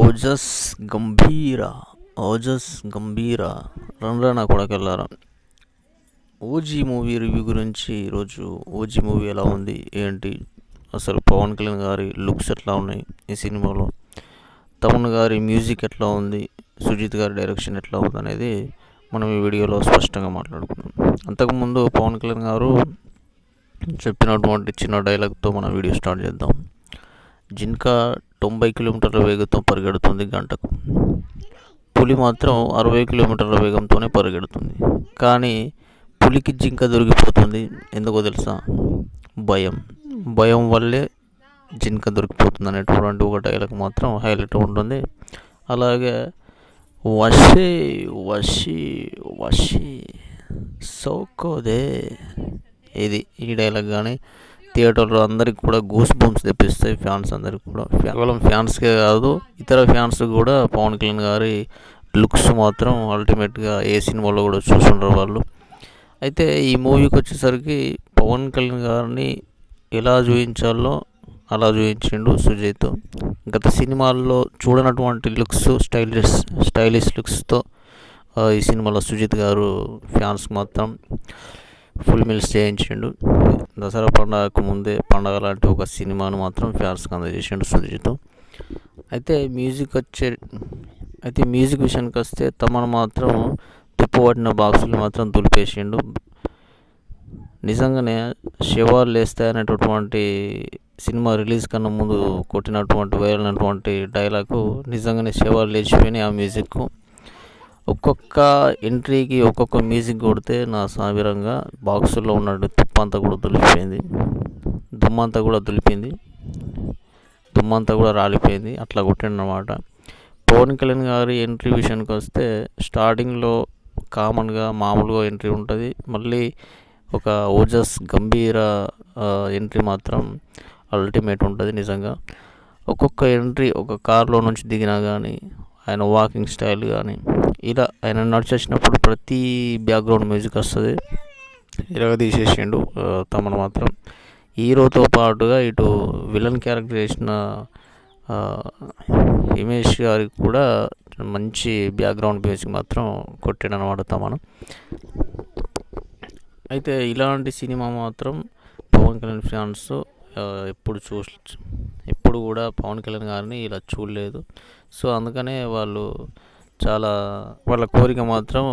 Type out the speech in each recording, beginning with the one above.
ఓజస్ గంభీర ఓజస్ గంభీర. రండ్రా నా కొడకెళ్ళారా. OG movie review గురించి ఈరోజు ఓజీ మూవీ ఎలా ఉంది ఏంటి? అసలు పవన్ కళ్యాణ్ గారి లుక్స్ ఎట్లా ఉన్నాయి ఈ సినిమాలో? తమన్ గారి మ్యూజిక్ ఎట్లా ఉంది? సుజిత్ గారి డైరెక్షన్ ఎట్లా ఉంది అనేది మనం ఈ వీడియోలో స్పష్టంగా మాట్లాడుకుందాం. అంతకుముందు పవన్ కళ్యాణ్ గారు చెప్పినటువంటి చిన్న డైలాగ్తో మన వీడియో స్టార్ట్ చేద్దాం. జిన్కా తొంభై కిలోమీటర్ల వేగంతో పరిగెడుతుంది గంటకు. పులి మాత్రం అరవై కిలోమీటర్ల వేగంతోనే పరిగెడుతుంది. కానీ పులికి జింక దొరికిపోతుంది. ఎందుకో తెలుసా? భయం. భయం వల్లే జింక దొరికిపోతుంది అనేటువంటి ఒక డైలాగ్ మాత్రం హైలైట్ ఉంటుంది. అలాగే వషి వషి వషి సోకోదే. ఇది ఈ డైలాగ్ కానీ థియేటర్లో అందరికి కూడా గూస్ బూమ్స్ తెప్పిస్తాయి ఫ్యాన్స్ అందరికి కూడా. కేవలం ఫ్యాన్స్కే కాదు ఇతర ఫ్యాన్స్ కూడా పవన్ కళ్యాణ్ గారి లుక్స్ మాత్రం అల్టిమేట్గా ఏ సినిమాలో కూడా చూసుంటారు వాళ్ళు. అయితే ఈ మూవీకి వచ్చేసరికి పవన్ కళ్యాణ్ గారిని ఎలా చూపించాలో అలా చూపించిండు సుజయ్తో గత సినిమాల్లో చూడనటువంటి లుక్స్ స్టైలిష్ స్టైలిష్ లుక్స్తో ఈ సినిమాలో సుజిత్ గారు ఫ్యాన్స్ మాత్రం ఫుల్ మిల్స్ చేయించిండు. దసరా పండగకు ముందే పండగ లాంటి ఒక సినిమాను మాత్రం ఫ్యాన్స్కి అందజేసిండు సుజిత్. అయితే మ్యూజిక్ వచ్చే అయితే మ్యూజిక్ విషయానికి వస్తే తమను మాత్రం తిప్పుబడిన బాక్సులు మాత్రం దులిపేసిండు. నిజంగానే శివాలు లేస్తాయి అనేటటువంటి సినిమా రిలీజ్ కన్నా ముందు కొట్టినటువంటి వైరల్ అయినటువంటి డైలాగు నిజంగానే శివాలు లేచిపోయినాయి ఆ మ్యూజిక్ ఒక్కొక్క ఎంట్రీకి ఒక్కొక్క మ్యూజిక్ కొడితే నా సావిరంగా బాక్సుల్లో ఉన్న తుప్పంతా కూడా దులిపోయింది దుమ్మంతా కూడా దులిపింది. దుమ్మంతా కూడా రాలిపోయింది. అట్లా కొట్టిండనమాట పవన్ కళ్యాణ్ గారి ఎంట్రీ విషయానికి వస్తే స్టార్టింగ్లో కామన్గా మామూలుగా ఎంట్రీ ఉంటుంది. మళ్ళీ ఒక ఓజస్ గంభీర ఎంట్రీ మాత్రం అల్టిమేట్ ఉంటుంది నిజంగా. ఒక్కొక్క ఎంట్రీ ఒక కార్లో నుంచి దిగినా కానీ ఆయన వాకింగ్ స్టైల్ కానీ ఇలా ఆయన నడిచేసినప్పుడు ప్రతి బ్యాక్గ్రౌండ్ మ్యూజిక్ వస్తుంది. ఇరగ తీసేసిండు తమను మాత్రం. హీరోతో పాటుగా ఇటు విలన్ క్యారెక్టర్ చేసిన హిమేష్ గారికి కూడా మంచి బ్యాక్గ్రౌండ్ మ్యూజిక్ మాత్రం కొట్టాడు అనమాట తమను. అయితే ఇలాంటి సినిమా మాత్రం పవన్ కళ్యాణ్ ఫ్యాన్స్ ఎప్పుడు చూ ఎప్పుడు కూడా పవన్ కళ్యాణ్ గారిని ఇలా చూడలేదు. సో అందుకనే వాళ్ళు చాలా వాళ్ళ కోరిక మాత్రం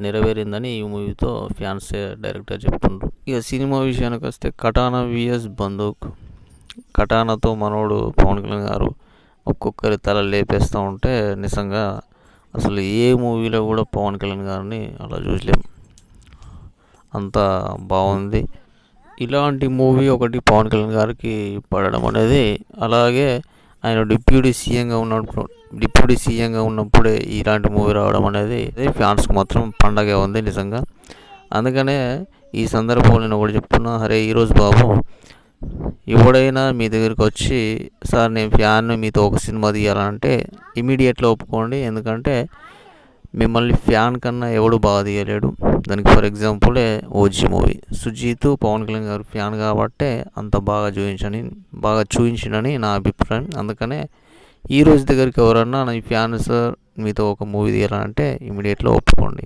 నెరవేరిందని ఈ మూవీతో ఫ్యాన్స్ డైరెక్టర్ చెప్తుండ్రు. ఇక సినిమా విషయానికి వస్తే కటానా విఎస్ బందూక్ కటానాతో మనోడు పవన్ కళ్యాణ్ గారు ఒక్కొక్కరి తల లేపేస్తూ ఉంటే నిజంగా అసలు ఏ మూవీలో కూడా పవన్ కళ్యాణ్ గారిని అలా చూసలేం అంత బాగుంది. ఇలాంటి మూవీ ఒకటి పవన్ కళ్యాణ్ గారికి పడడం అనేది అలాగే ఆయన డిప్యూటీ సీఎంగా ఉన్నప్పుడు డిప్యూటీ సీఎంగా ఉన్నప్పుడే ఇలాంటి మూవీ రావడం అనేది ఫ్యాన్స్కి మాత్రం పండగ ఉంది నిజంగా. అందుకనే ఈ సందర్భంలో నేను ఒకటి చెప్తున్నా అరే ఈరోజు బాబు ఎవడైనా మీ దగ్గరికి వచ్చి సార్ నేను ఫ్యాన్ మీతో ఒక సినిమా తీయాలంటే ఇమీడియట్లో ఒప్పుకోండి. ఎందుకంటే మిమ్మల్ని ఫ్యాన్ కన్నా ఎవడు బాగా తీయలేడు. దానికి for ఎగ్జాంపులే OG movie. Sujeeth Pawan Kalyan garu fan కాబట్టే అంత బాగా చూపించని బాగా చూపించినని నా అభిప్రాయం. అందుకనే ఈ రోజు దగ్గరికి ఎవరన్నా నా ఫ్యాన్ సార్ మీతో ఒక మూవీ తీయాలంటే ఇమీడియట్లో ఒప్పుకోండి.